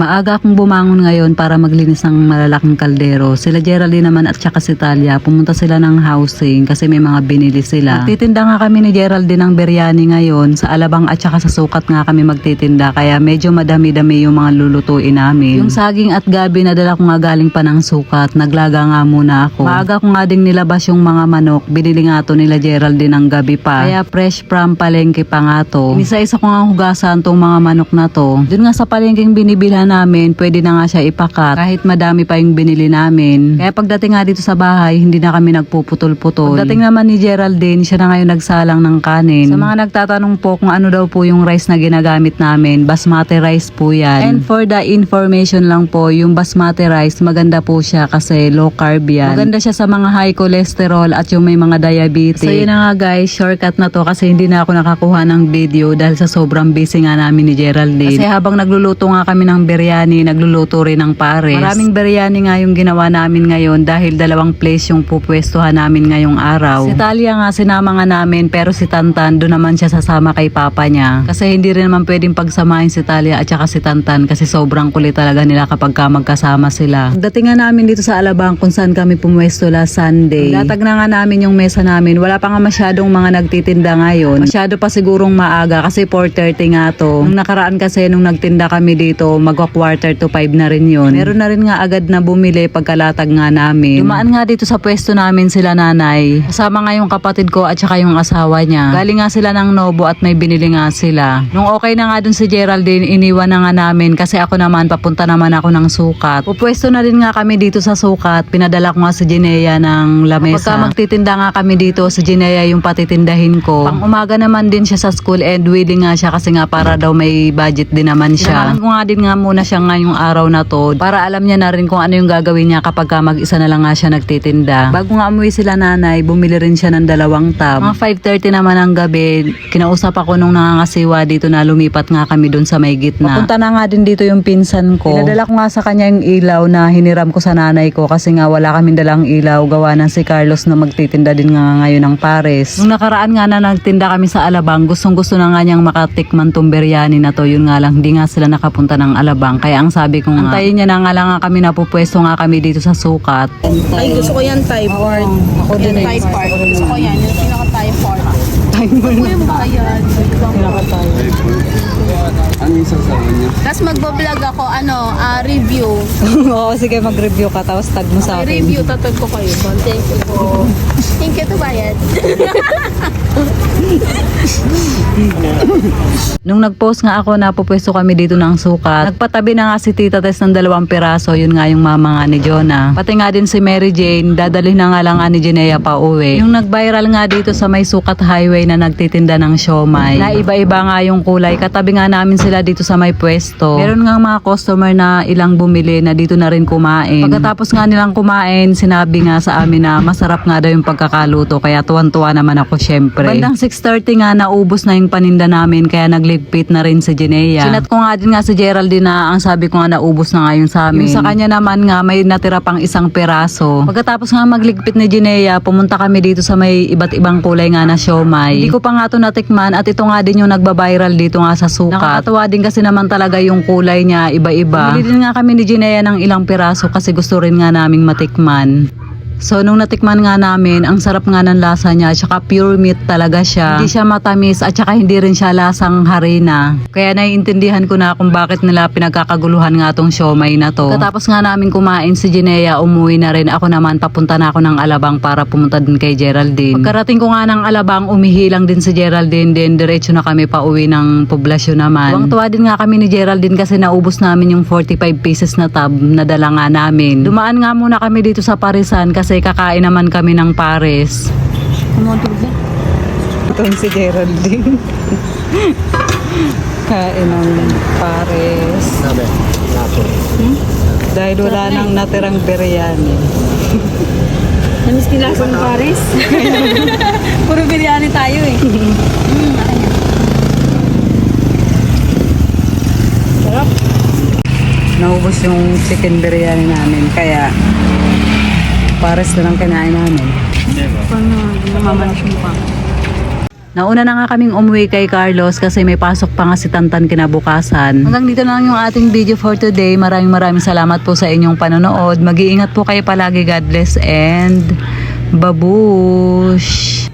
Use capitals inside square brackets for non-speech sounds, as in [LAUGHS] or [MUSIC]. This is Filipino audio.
Maaga akong bumangon ngayon para maglinis ng malalaking kaldero. Sila Geraldine naman at saka si Talia, pumunta sila ng housing kasi may mga binili sila. Magtitinda nga kami ni Geraldine ng biryani ngayon. Sa alabang at saka sa sukat nga kami magtitinda kaya medyo madami-dami yung mga lulutuin namin. Yung saging at gabi nadala ko nga galing pa ng sukat. Naglaga nga muna ako. Maaga ko nga ding nilabas yung mga manok. Binili nga to nila Geraldine ng gabi pa. Kaya fresh from palengke pa nga to. Inisa-isa ko nga hugasan tong mga manok na to. Doon nga sa palengkeng binibilhan namin, pwede na nga siya ipakat. Kahit madami pa yung binili namin. Kaya pagdating nga dito sa bahay, hindi na kami nagpuputol-putol. Pagdating naman ni Geraldine, siya na ngayon nagsalang ng kanin. Sa mga nagtatanong po kung ano daw po yung rice na ginagamit namin, basmati rice po yan. And for the information lang po, yung basmati rice, maganda po siya kasi low carb yan. Maganda siya sa mga high cholesterol at yung may mga diabetes. So yun na nga guys, shortcut na to kasi hindi na ako nakakuha ng video dahil sa sobrang busy nga namin ni Geraldine. Kasi habang nagluluto nga kami ng biryani, nagluluto rin ng pares. Maraming biryani nga yung ginawa namin ngayon dahil dalawang place yung pupwestuhan namin ngayong araw. Si Talia nga sinama nga namin pero si Tantan doon naman siya sasama kay papa niya. Kasi hindi rin naman pwedeng pagsamahin si Talia at saka si Tantan kasi sobrang kulit talaga nila kapag ka magkasama sila. Dating nga namin dito sa Alabang kung saan kami pumwesto last Sunday. Latag na nga namin yung mesa namin. Wala pa nga masyadong mga nagtitinda ngayon. Masyado pa sigurong maaga kasi 4.30 nga to. Nung nakaraan kasi nung nagtinda kami dito, magwa quarter to 5 na rin yun. Meron na rin nga agad na bumili pagkalatag nga namin. Dumaan nga dito sa pwesto namin sila nanay. Kasama nga yung kapatid ko at saka yung asawa niya. Galing nga sila ng Nobo at may binili nga sila. Nung okay na nga dun si Geraldine, iniwan na nga namin kasi ako naman papunta naman ako ng sukat. Pupwesto na rin nga kami dito sa sukat. Pinadala ko nga si Jinea ng lamesa. Pagka magtitinda nga kami dito, si Jinea yung patitindahin ko. Pang umaga naman din siya sa school and willing nga siya kasi nga para daw may budget din naman siya. Kailangan ko nga din nga muna siya ngayong araw na to para alam niya na rin kung ano yung gagawin niya kapag ka mag-isa na lang nga siya nagtitinda. Bago nga umuwi sila nanay, bumili rin siya ng dalawang tab. Mga 5.30 naman ng gabi, kinausap ako nung nangangasiwa dito na lumipat nga kami dun sa may gitna. Papunta na nga din dito yung pinsan ko. Pinadala ko nga sa kanya yung ilaw na hiniram ko sa nanay ko kasi nga wala kaming dalang ilaw gawa ng si Carlos na magtitinda din nga ngayon ng pares. Nung nakaraan nga na nagtinda kami sa Alabang, gustong gusto na nga niyang makatikman tong biryani na to. Yun nga lang, hindi nga sila nakapunta ng Alabang. Kaya ang sabi ko nga, antayin niya na nga lang nga kami na pupwesto nga kami dito sa sukat. Ay, gusto ko yan Thai part. Ako Yan Thai part. Gusto ko yan. Yung pinaka Thai part. Gusto ko yung bayan. Ano yung sasawan niya? Tapos magbablog ako, ano, ah, review. [LAUGHS] Oo, sige mag-review ka tapos tag mo sa May review, tatag ko kayo. Thank you po. Thank you to bayan. [LAUGHS] Nung nag-post nga ako na pupwesto kami dito ng sukat, nagpatabi na nga si Tita Tess ng dalawang piraso, yun nga yung mama nga ni Jonah. Pati nga din si Mary Jane, dadalhin na nga lang nga ni Jinea pa uwi. Yung nag-viral nga dito sa may sukat highway na nagtitinda ng siomay, na iba-iba nga yung kulay, katabi nga namin sila dito sa may pwesto. Meron nga mga customer na ilang bumili na dito na rin kumain. Pagkatapos nga nilang kumain, sinabi nga sa amin na masarap nga daw yung pagkakaluto, kaya tuwan-tuwa naman ako syempre. Bandang 6.30 nga naubos na yung paninda namin kaya nagligpit na rin si Jinea. Sinat ko nga din nga si Geraldine na ang sabi ko nga naubos na nga yung sa amin. Yung sa kanya naman nga may natira pang isang peraso. Pagkatapos nga magligpit ni Jinea, pumunta kami dito sa may iba't ibang kulay nga na siomay. Hindi ko pa nga ito natikman at ito nga din yung nagbabiral dito nga sa sukat. Nakakatawa din kasi naman talaga yung kulay niya iba-iba. Bili din nga kami ni Jinea ng ilang peraso kasi gusto rin nga naming matikman. So nung natikman nga namin, ang sarap nga ng lasa niya, tsaka pure meat talaga siya. Hindi siya matamis at tsaka hindi rin siya lasang harina. Kaya naiintindihan ko na kung bakit nila pinagkakaguluhan nga tong siomay na to. Katapos nga namin kumain si Jinea, umuwi na rin. Ako naman papunta na ako ng Alabang para pumunta din kay Geraldine. Pagkarating ko nga ng Alabang, umihilang din si Geraldine din. Diretso na kami pa uwi ng poblasyon naman. Tuwang-tuwa din nga kami ni Geraldine kasi naubos namin yung 45 pieces na tab na dala nga namin. Dumaan nga muna kami dito sa Parisan kasi kakain naman kami ng pares. Itong si Geraldine. [LAUGHS] Kain ng pares. Sabi, nato. Dahil wala nang natirang biryani. [LAUGHS] Namis kilasang Paris. [LAUGHS] Puro biryani tayo eh. Sarap. Naubos yung chicken biryani namin. Kaya pares na lang kinain namin. Paano, namamalas mo pa. Nauna na nga kaming umuwi kay Carlos kasi may pasok pa nga si Tantan kinabukasan. Hanggang dito na lang yung ating video for today. Maraming maraming salamat po sa inyong panonood. Mag-iingat po kayo palagi. God bless and babush!